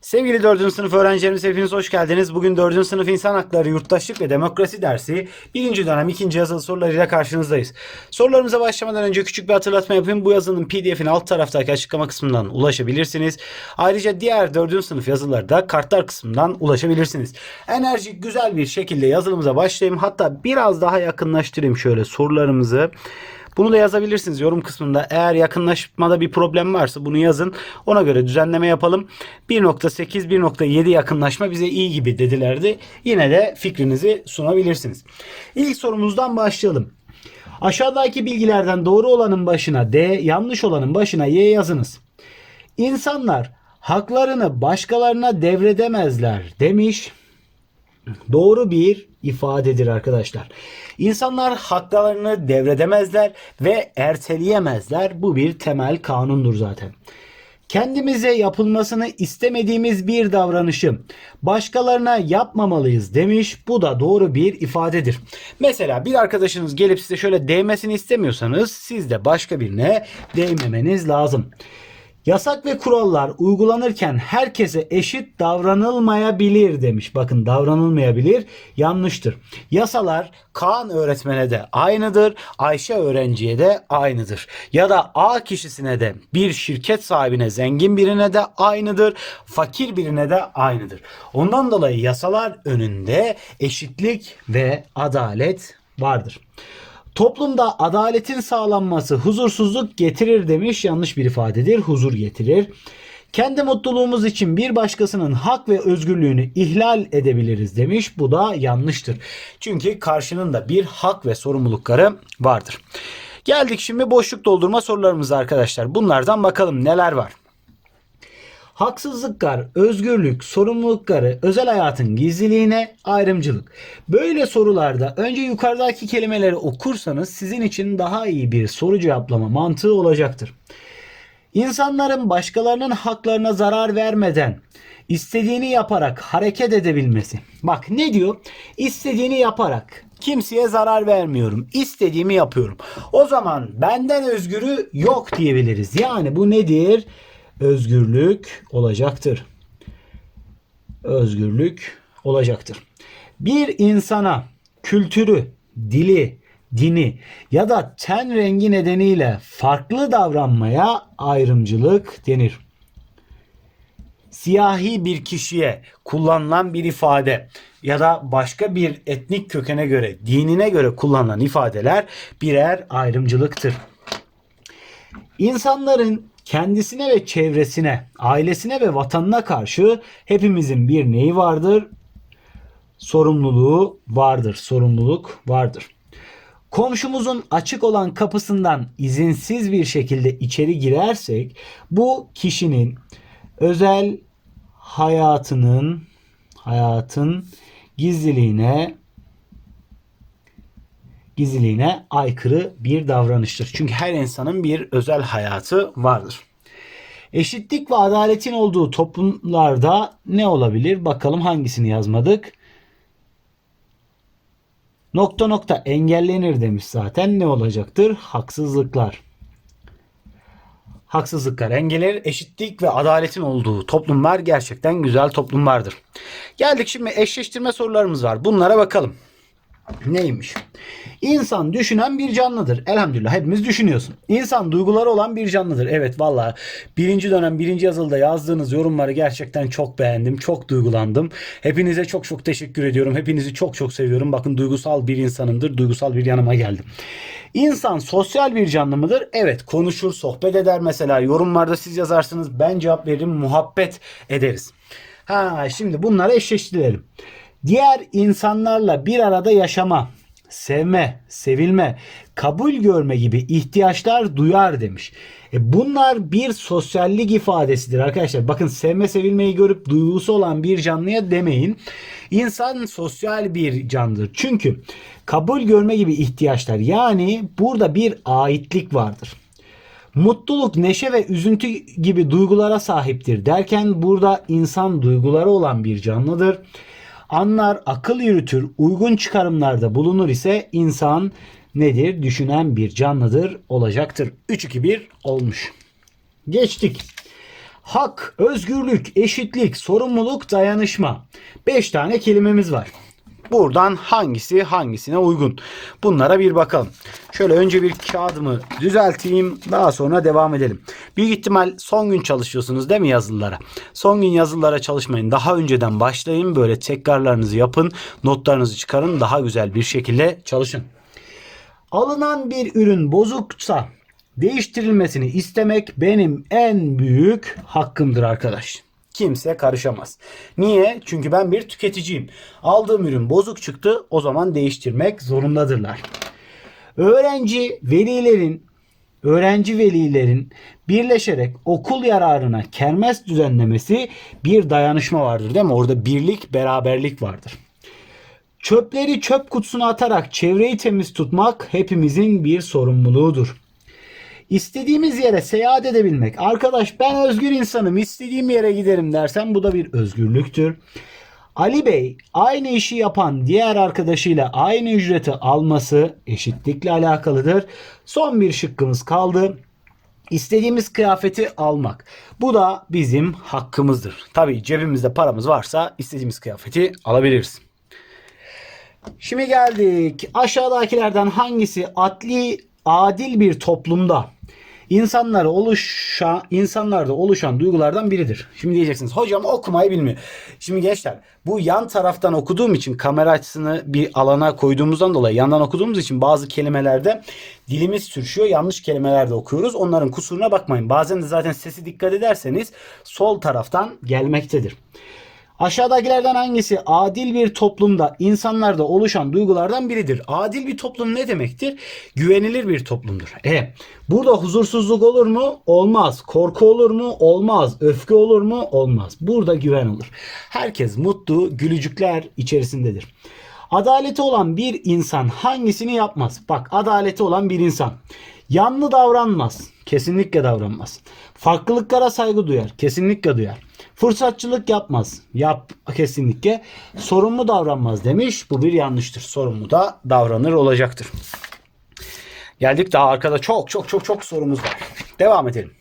Sevgili 4. sınıf öğrencilerimiz hepiniz hoş geldiniz. Bugün 4. sınıf İnsan Hakları, Yurttaşlık ve Demokrasi dersi 1. dönem 2. yazılı sorularıyla karşınızdayız. Sorularımıza başlamadan önce küçük bir hatırlatma yapayım. Bu yazının pdf'ini alt taraftaki açıklama kısmından ulaşabilirsiniz. Ayrıca diğer 4. sınıf yazıları da kartlar kısmından ulaşabilirsiniz. Enerjik güzel bir şekilde yazılımıza başlayayım. Hatta biraz daha yakınlaştırayım şöyle sorularımızı. Bunu da yazabilirsiniz yorum kısmında. Eğer yakınlaşmada bir problem varsa bunu yazın. Ona göre düzenleme yapalım. 1.8 1.7 yakınlaşma bize iyi gibi dedilerdi. Yine de fikrinizi sunabilirsiniz. İlk sorumuzdan başlayalım. Aşağıdaki bilgilerden doğru olanın başına D, yanlış olanın başına Y yazınız. İnsanlar haklarını başkalarına devredemezler demiş doğru bir ifadedir arkadaşlar. İnsanlar haklarını devredemezler ve erteleyemezler. Bu bir temel kanundur zaten. Kendimize yapılmasını istemediğimiz bir davranışı başkalarına yapmamalıyız demiş. Bu da doğru bir ifadedir. Mesela bir arkadaşınız gelip size şöyle değmesini istemiyorsanız siz de başka birine değmemeniz lazım. Yasak ve kurallar uygulanırken herkese eşit davranılmayabilir demiş. Bakın davranılmayabilir yanlıştır. Yasalar Kaan öğretmene de aynıdır, Ayşe öğrenciye de aynıdır. Ya da A kişisine de bir şirket sahibine, zengin birine de aynıdır, fakir birine de aynıdır. Ondan dolayı yasalar önünde eşitlik ve adalet vardır. Toplumda adaletin sağlanması huzursuzluk getirir demiş. Yanlış bir ifadedir. Huzur getirir. Kendi mutluluğumuz için bir başkasının hak ve özgürlüğünü ihlal edebiliriz demiş. Bu da yanlıştır. Çünkü karşının da bir hak ve sorumlulukları vardır. Geldik şimdi boşluk doldurma sorularımıza arkadaşlar. Bunlardan bakalım neler var. Haksızlıklar, özgürlük, sorumlulukları, özel hayatın gizliliğine, ayrımcılık. Böyle sorularda önce yukarıdaki kelimeleri okursanız sizin için daha iyi bir soru cevaplama mantığı olacaktır. İnsanların başkalarının haklarına zarar vermeden istediğini yaparak hareket edebilmesi. Bak ne diyor? İstediğini yaparak. Kimseye zarar vermiyorum. İstediğimi yapıyorum. O zaman benden özgürü yok diyebiliriz. Yani bu nedir? Özgürlük olacaktır. Özgürlük olacaktır. Bir insana kültürü, dili, dini ya da ten rengi nedeniyle farklı davranmaya ayrımcılık denir. Siyahi bir kişiye kullanılan bir ifade ya da başka bir etnik kökene göre, dinine göre kullanılan ifadeler birer ayrımcılıktır. İnsanların kendisine ve çevresine, ailesine ve vatanına karşı hepimizin bir neyi vardır? Sorumluluğu vardır. Sorumluluk vardır. Komşumuzun açık olan kapısından izinsiz bir şekilde içeri girersek bu kişinin özel hayatının hayatın gizliliğine gizliliğine aykırı bir davranıştır. Çünkü her insanın bir özel hayatı vardır. Eşitlik ve adaletin olduğu toplumlarda ne olabilir? Bakalım hangisini yazmadık. Nokta nokta engellenir demiş zaten. Ne olacaktır? Haksızlıklar. Haksızlıklar engeller, eşitlik ve adaletin olduğu toplumlar gerçekten güzel toplumlardır. Geldik şimdi eşleştirme sorularımız var. Bunlara bakalım. Neymiş? İnsan düşünen bir canlıdır. Elhamdülillah hepimiz düşünüyorsun. İnsan duyguları olan bir canlıdır. Evet valla birinci dönem birinci yazılıda yazdığınız yorumları gerçekten çok beğendim. Çok duygulandım. Hepinize çok çok teşekkür ediyorum. Hepinizi çok çok seviyorum. Bakın duygusal bir insanımdır. Duygusal bir yanıma geldim. İnsan sosyal bir canlı mıdır? Evet konuşur, sohbet eder mesela. Yorumlarda siz yazarsınız. Ben cevap veririm. Muhabbet ederiz. Ha şimdi bunları eşleştirelim diğer insanlarla bir arada yaşama, sevme, sevilme, kabul görme gibi ihtiyaçlar duyar demiş. E bunlar bir sosyallik ifadesidir arkadaşlar. Bakın sevme sevilmeyi görüp duygusu olan bir canlıya demeyin. İnsan sosyal bir canlıdır. Çünkü kabul görme gibi ihtiyaçlar yani burada bir aitlik vardır. Mutluluk, neşe ve üzüntü gibi duygulara sahiptir derken burada insan duyguları olan bir canlıdır anlar, akıl yürütür, uygun çıkarımlarda bulunur ise insan nedir? Düşünen bir canlıdır olacaktır. 3-2-1 olmuş. Geçtik. Hak, özgürlük, eşitlik, sorumluluk, dayanışma. 5 tane kelimemiz var. Buradan hangisi hangisine uygun? Bunlara bir bakalım. Şöyle önce bir kağıdımı düzelteyim. Daha sonra devam edelim. Büyük ihtimal son gün çalışıyorsunuz değil mi yazılılara? Son gün yazılılara çalışmayın. Daha önceden başlayın. Böyle tekrarlarınızı yapın. Notlarınızı çıkarın. Daha güzel bir şekilde çalışın. Alınan bir ürün bozuksa değiştirilmesini istemek benim en büyük hakkımdır arkadaş. Kimse karışamaz. Niye? Çünkü ben bir tüketiciyim. Aldığım ürün bozuk çıktı. O zaman değiştirmek zorundadırlar. Öğrenci velilerin öğrenci velilerin birleşerek okul yararına kermes düzenlemesi bir dayanışma vardır değil mi? Orada birlik, beraberlik vardır. Çöpleri çöp kutusuna atarak çevreyi temiz tutmak hepimizin bir sorumluluğudur. İstediğimiz yere seyahat edebilmek. Arkadaş ben özgür insanım istediğim yere giderim dersen bu da bir özgürlüktür. Ali Bey aynı işi yapan diğer arkadaşıyla aynı ücreti alması eşitlikle alakalıdır. Son bir şıkkımız kaldı. İstediğimiz kıyafeti almak. Bu da bizim hakkımızdır. Tabii cebimizde paramız varsa istediğimiz kıyafeti alabiliriz. Şimdi geldik. Aşağıdakilerden hangisi adli adil bir toplumda insanlara oluşan insanlarda oluşan duygulardan biridir. Şimdi diyeceksiniz hocam okumayı bilmiyor. Şimdi gençler bu yan taraftan okuduğum için kamera açısını bir alana koyduğumuzdan dolayı yandan okuduğumuz için bazı kelimelerde dilimiz sürüşüyor. Yanlış kelimeler de okuyoruz. Onların kusuruna bakmayın. Bazen de zaten sesi dikkat ederseniz sol taraftan gelmektedir. Aşağıdakilerden hangisi adil bir toplumda insanlarda oluşan duygulardan biridir? Adil bir toplum ne demektir? Güvenilir bir toplumdur. E, burada huzursuzluk olur mu? Olmaz. Korku olur mu? Olmaz. Öfke olur mu? Olmaz. Burada güven olur. Herkes mutlu, gülücükler içerisindedir. Adaleti olan bir insan hangisini yapmaz? Bak adaleti olan bir insan. Yanlı davranmaz. Kesinlikle davranmaz. Farklılıklara saygı duyar. Kesinlikle duyar. Fırsatçılık yapmaz. Yap kesinlikle. Sorumlu davranmaz demiş. Bu bir yanlıştır. Sorumlu da davranır olacaktır. Geldik daha arkada çok çok çok çok sorumuz var. Devam edelim.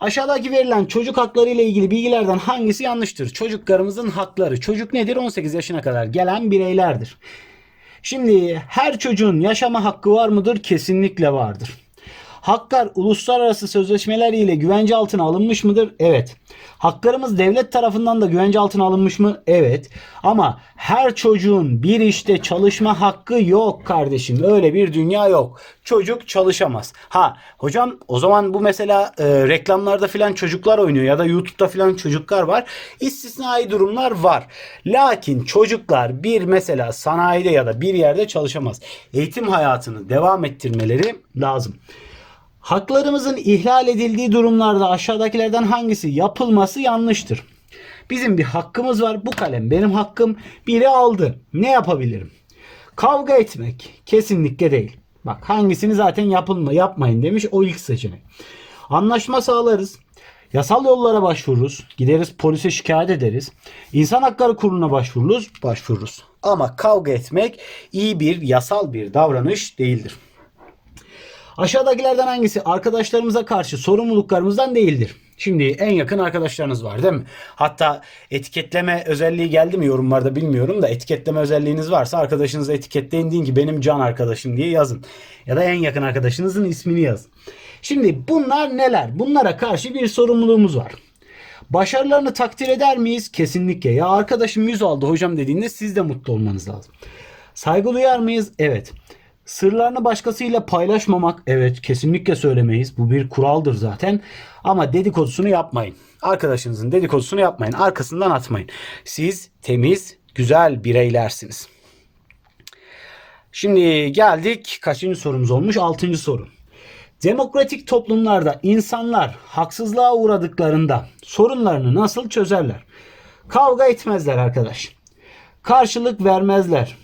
Aşağıdaki verilen çocuk hakları ile ilgili bilgilerden hangisi yanlıştır? Çocuklarımızın hakları. Çocuk nedir? 18 yaşına kadar gelen bireylerdir. Şimdi her çocuğun yaşama hakkı var mıdır? Kesinlikle vardır. Haklar uluslararası sözleşmeler ile güvence altına alınmış mıdır? Evet. Haklarımız devlet tarafından da güvence altına alınmış mı? Evet. Ama her çocuğun bir işte çalışma hakkı yok kardeşim. Öyle bir dünya yok. Çocuk çalışamaz. Ha hocam o zaman bu mesela e, reklamlarda filan çocuklar oynuyor ya da YouTube'da filan çocuklar var. İstisnai durumlar var. Lakin çocuklar bir mesela sanayide ya da bir yerde çalışamaz. Eğitim hayatını devam ettirmeleri lazım. Haklarımızın ihlal edildiği durumlarda aşağıdakilerden hangisi yapılması yanlıştır? Bizim bir hakkımız var. Bu kalem benim hakkım. Biri aldı. Ne yapabilirim? Kavga etmek kesinlikle değil. Bak hangisini zaten yapılma, yapmayın demiş o ilk seçenek. Anlaşma sağlarız. Yasal yollara başvururuz. Gideriz polise şikayet ederiz. İnsan Hakları Kurulu'na başvururuz. Başvururuz. Ama kavga etmek iyi bir yasal bir davranış değildir. Aşağıdakilerden hangisi arkadaşlarımıza karşı sorumluluklarımızdan değildir? Şimdi en yakın arkadaşlarınız var değil mi? Hatta etiketleme özelliği geldi mi yorumlarda bilmiyorum da etiketleme özelliğiniz varsa arkadaşınıza etiketleyin deyin ki benim can arkadaşım diye yazın. Ya da en yakın arkadaşınızın ismini yazın. Şimdi bunlar neler? Bunlara karşı bir sorumluluğumuz var. Başarılarını takdir eder miyiz? Kesinlikle. Ya arkadaşım 100 aldı hocam dediğinde siz de mutlu olmanız lazım. Saygı duyar mıyız? Evet. Sırlarını başkasıyla paylaşmamak evet kesinlikle söylemeyiz. Bu bir kuraldır zaten. Ama dedikodusunu yapmayın. Arkadaşınızın dedikodusunu yapmayın. Arkasından atmayın. Siz temiz, güzel bireylersiniz. Şimdi geldik kaçıncı sorumuz olmuş? Altıncı soru. Demokratik toplumlarda insanlar haksızlığa uğradıklarında sorunlarını nasıl çözerler? Kavga etmezler arkadaş. Karşılık vermezler.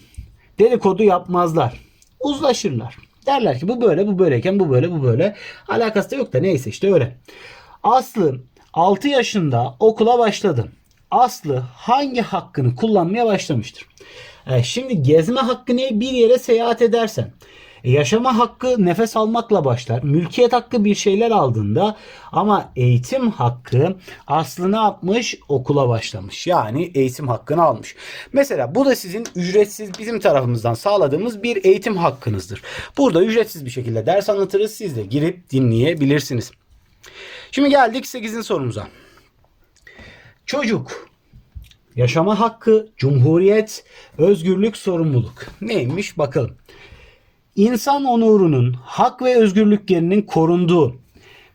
Dedikodu yapmazlar uzlaşırlar. Derler ki bu böyle bu böyleyken bu böyle bu böyle. Alakası da yok da neyse işte öyle. Aslı 6 yaşında okula başladı. Aslı hangi hakkını kullanmaya başlamıştır? E, şimdi gezme hakkı ne? Bir yere seyahat edersen. E, yaşama hakkı nefes almakla başlar. Mülkiyet hakkı bir şeyler aldığında ama eğitim hakkı aslı ne yapmış? Okula başlamış. Yani eğitim hakkını almış. Mesela bu da sizin ücretsiz bizim tarafımızdan sağladığımız bir eğitim hakkınızdır. Burada ücretsiz bir şekilde ders anlatırız. Siz de girip dinleyebilirsiniz. Şimdi geldik 8. sorumuza. Çocuk yaşama hakkı, cumhuriyet, özgürlük, sorumluluk. Neymiş bakalım. İnsan onurunun, hak ve özgürlüklerinin korunduğu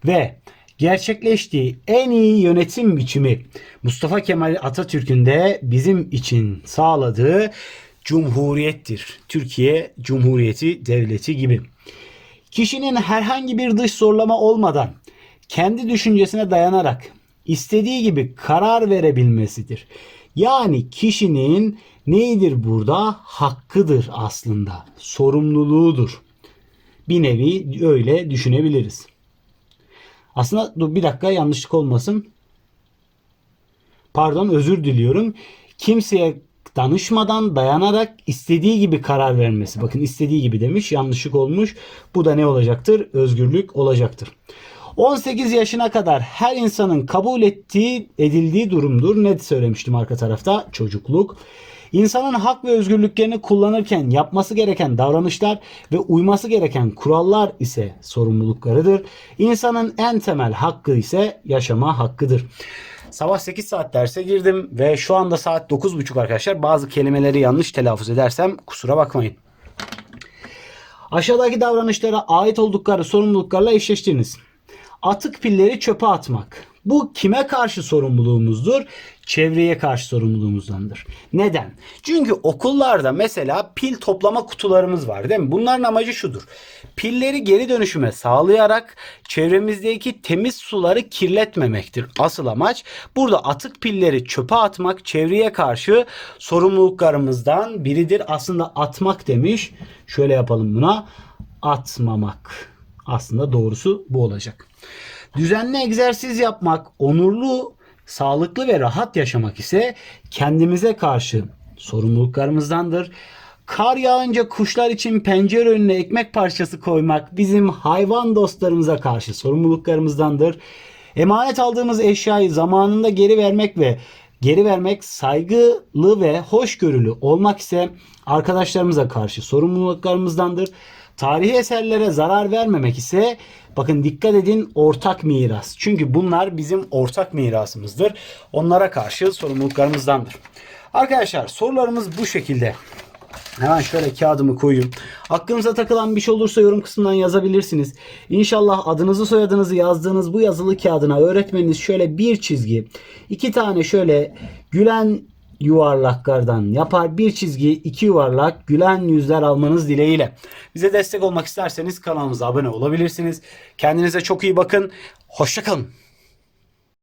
ve gerçekleştiği en iyi yönetim biçimi Mustafa Kemal Atatürk'ün de bizim için sağladığı cumhuriyettir. Türkiye Cumhuriyeti Devleti gibi. Kişinin herhangi bir dış zorlama olmadan kendi düşüncesine dayanarak istediği gibi karar verebilmesidir. Yani kişinin neydir burada? Hakkıdır aslında. Sorumluluğudur. Bir nevi öyle düşünebiliriz. Aslında dur bir dakika yanlışlık olmasın. Pardon özür diliyorum. Kimseye danışmadan dayanarak istediği gibi karar vermesi. Bakın istediği gibi demiş yanlışlık olmuş. Bu da ne olacaktır? Özgürlük olacaktır. 18 yaşına kadar her insanın kabul ettiği, edildiği durumdur. Ne söylemiştim arka tarafta? Çocukluk. İnsanın hak ve özgürlüklerini kullanırken yapması gereken davranışlar ve uyması gereken kurallar ise sorumluluklarıdır. İnsanın en temel hakkı ise yaşama hakkıdır. Sabah 8 saat derse girdim ve şu anda saat 9.30 arkadaşlar. Bazı kelimeleri yanlış telaffuz edersem kusura bakmayın. Aşağıdaki davranışlara ait oldukları sorumluluklarla eşleştiriniz. Atık pilleri çöpe atmak. Bu kime karşı sorumluluğumuzdur? Çevreye karşı sorumluluğumuzdandır. Neden? Çünkü okullarda mesela pil toplama kutularımız var değil mi? Bunların amacı şudur. Pilleri geri dönüşüme sağlayarak çevremizdeki temiz suları kirletmemektir. Asıl amaç burada atık pilleri çöpe atmak çevreye karşı sorumluluklarımızdan biridir. Aslında atmak demiş. Şöyle yapalım buna. Atmamak. Aslında doğrusu bu olacak. Düzenli egzersiz yapmak, onurlu, sağlıklı ve rahat yaşamak ise kendimize karşı sorumluluklarımızdandır. Kar yağınca kuşlar için pencere önüne ekmek parçası koymak bizim hayvan dostlarımıza karşı sorumluluklarımızdandır. Emanet aldığımız eşyayı zamanında geri vermek ve geri vermek saygılı ve hoşgörülü olmak ise arkadaşlarımıza karşı sorumluluklarımızdandır. Tarihi eserlere zarar vermemek ise bakın dikkat edin ortak miras. Çünkü bunlar bizim ortak mirasımızdır. Onlara karşı sorumluluklarımızdandır. Arkadaşlar sorularımız bu şekilde. Hemen şöyle kağıdımı koyayım. Aklınıza takılan bir şey olursa yorum kısmından yazabilirsiniz. İnşallah adınızı soyadınızı yazdığınız bu yazılı kağıdına öğretmeniniz şöyle bir çizgi, iki tane şöyle gülen yuvarlaklardan yapar. Bir çizgi, iki yuvarlak, gülen yüzler almanız dileğiyle. Bize destek olmak isterseniz kanalımıza abone olabilirsiniz. Kendinize çok iyi bakın. Hoşçakalın.